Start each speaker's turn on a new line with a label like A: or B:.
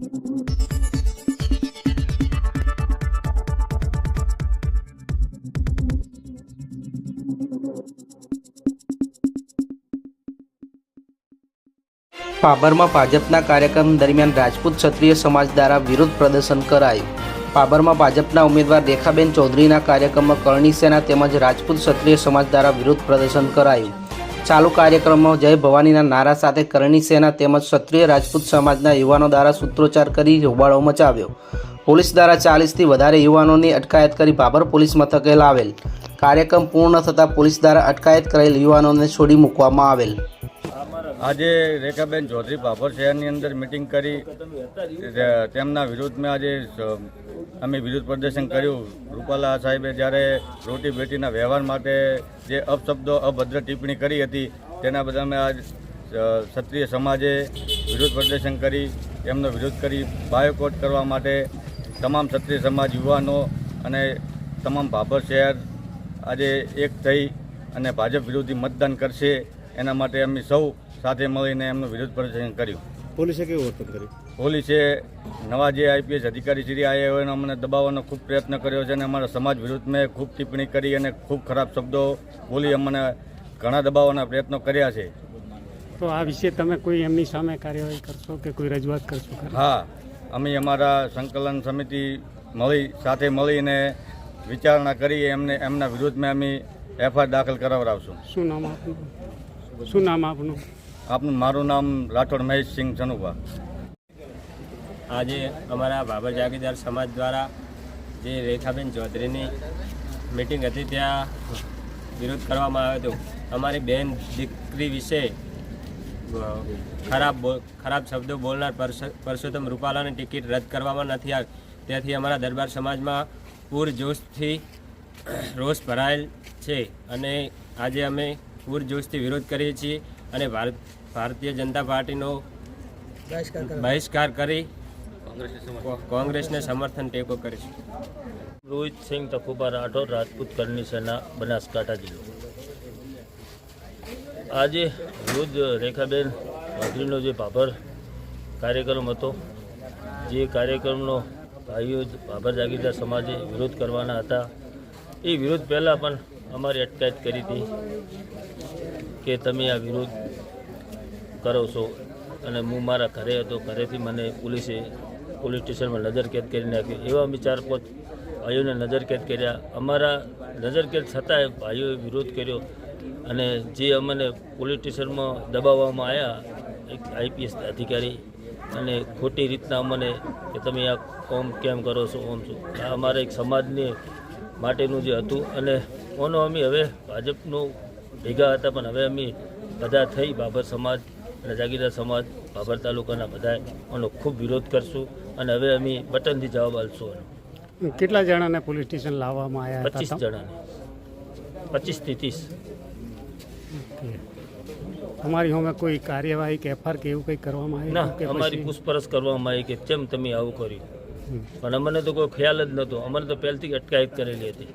A: પાબરમાં ભાજપના કાર્યક્રમ દરમિયાન રાજપૂત ક્ષત્રિય સમાજ દ્વારા વિરોધ પ્રદર્શન કરાયું. પાબરમાં ભાજપના ઉમેદવાર રેખાબેન ચૌધરીના કાર્યક્રમમાં કરણી સેના તેમજ રાજપૂત ક્ષત્રિય સમાજ દ્વારા વિરોધ પ્રદર્શન કરાયું. ચાલુ કાર્યક્રમમાં જય ભવાનીના નારા સાથે કરણી સેના તેમજ ક્ષત્રિય રાજપૂત સમાજના યુવાનો દ્વારા સૂત્રોચ્ચાર કરી હોબાળો મચાવ્યો. પોલીસ દ્વારા ચાલીસથી વધારે યુવાનોની અટકાયત કરી ભાભર પોલીસ મથકે લાવેલ. કાર્યક્રમ પૂર્ણ થતાં પોલીસ દ્વારા અટકાયત કરેલ યુવાનોને છોડી મૂકવામાં આવેલ.
B: આજે રેખાબેન ચૌધરી બાબર શહેરની અંદર મિટિંગ કરી. તેમના વિરોધમાં આજે અમે વિરોધ પ્રદર્શન કર્યું. રૂપાલા સાહેબે જ્યારે રોટી બેટીના વ્યવહાર માટે જે અપશબ્દો, અભદ્ર ટિપ્પણી કરી હતી, તેના બદલ અમે આજ ક્ષત્રિય સમાજે વિરોધ પ્રદર્શન કરી, એમનો વિરોધ કરી બાયોકોટ કરવા માટે તમામ ક્ષત્રિય સમાજ યુવાનો અને તમામ ભાભર શહેર આજે એક થઈ અને ભાજપ વિરોધી મતદાન કરશે. એના માટે અમે સૌ સાથે મળીને એમનું વિરોધ પ્રદર્શન કર્યું.
C: પોલીસે કેવું વર્તન કર્યું?
B: પોલીસે નવા જે આઈપીએસ અધિકારી શ્રી આવ્યા હોય એનો અમને દબાવવાનો ખૂબ પ્રયત્ન કર્યો છે અને અમારા સમાજ વિરુદ્ધ મેં ખૂબ ટિપ્પણી કરી અને ખૂબ ખરાબ શબ્દો બોલી અમને ઘણા દબાવવાના પ્રયત્નો કર્યા છે.
D: તો આ વિશે તમે કોઈ એમની સામે કાર્યવાહી કરશો કે કોઈ રજૂઆત કરશો
B: હા અમે અમારા સંકલન સમિતિ મળી સાથે મળીને વિચારણા કરી એમને એમના વિરુદ્ધમાં અમે એફઆઈઆર દાખલ કરાવડાવશું.
D: શું નામ આપનું? શું નામ આપનું?
B: આપનું મારું નામ રાઠોડ મહેશસિંહ સનુભા
E: આજે અમારા બાબર જાગીરદાર સમાજ દ્વારા જે રેખાબેન ચૌધરીની મિટિંગ હતી ત્યાં વિરોધ કરવામાં આવ્યો હતો. અમારી બેન દીકરી વિશે ખરાબ ખરાબ શબ્દો બોલનાર પરસ- પરસોત્તમ રૂપાલાની ટિકિટ રદ કરવામાં નથી આવી. તેથી અમારા દરબાર સમાજમાં પૂરજોશથી રોષ ભરાયેલ છે અને આજે અમે પૂરજોશથી વિરોધ કરીએ છીએ. અને ભારત ભારતીય જનતા પાર્ટીનો બહિષ્કાર કરી કોંગ્રેસને સમર્થન. ટેકો કરીશું
F: રોહિત સિંહ તકુબા રાઠોડ રાજપૂત કરની સેના બનાસકાંઠા જિલ્લો. આજે વૃદ્ધ રેખાબેન ચૌધરીનો જે ભાભર કાર્યક્રમ હતો જે કાર્યક્રમનો ભાઈઓ ભાભર જાગીરદાર સમાજે વિરોધ કરવાના હતા. એ વિરોધ પહેલાં પણ અમારી અટકાયત કરી હતી. કે તમે આ વિરોધ કરો છો? અને હું મારા ઘરે હતો, ઘરેથી મને પોલીસે પોલીસ સ્ટેશનમાં નજરકેદ કરી નાખ્યો એવા અમે ચાર પાંચ ભાઈઓને નજરકેદ કર્યા. અમારા નજરકેદ છતાંય ભાઈઓએ વિરોધ કર્યો. અને જે અમને પોલીસ સ્ટેશનમાં દબાવવામાં આવ્યા એક આઈપીએસ અધિકારી, અને ખોટી રીતના અમને કે તમે આ કોમ કેમ કરો છો, ઓમ છો. આ અમારા એક સમાજને માટેનું જે હતું. અને ઓનો અમે હવે ભાજપનું ભેગા હતા પણ હવે અમે બધા થઈ બાબર સમાજ અને જાગીરદાર સમાજ બાબર તાલુકાના બધા એનો ખૂબ વિરોધ કરશું અને હવે અમે બટનથી જવાબ આપશું
D: કેટલા જણાને પોલીસ સ્ટેશન લાવવામાં આવ્યા
F: પચીસ જણાને. પચીસથી ત્રીસ.
D: અમારી હોમે કોઈ કાર્યવાહી કે એફઆર કે એવું કંઈ કરવામાં
F: ના
D: આવ્યું કે
F: અમારી પૂછપરછ કરવામાં આવી કે કેમ તમે આવું કર્યું? પણ અમને તો કોઈ ખ્યાલ જ નહોતો. અમને તો પહેલથી અટકાયત કરેલી હતી.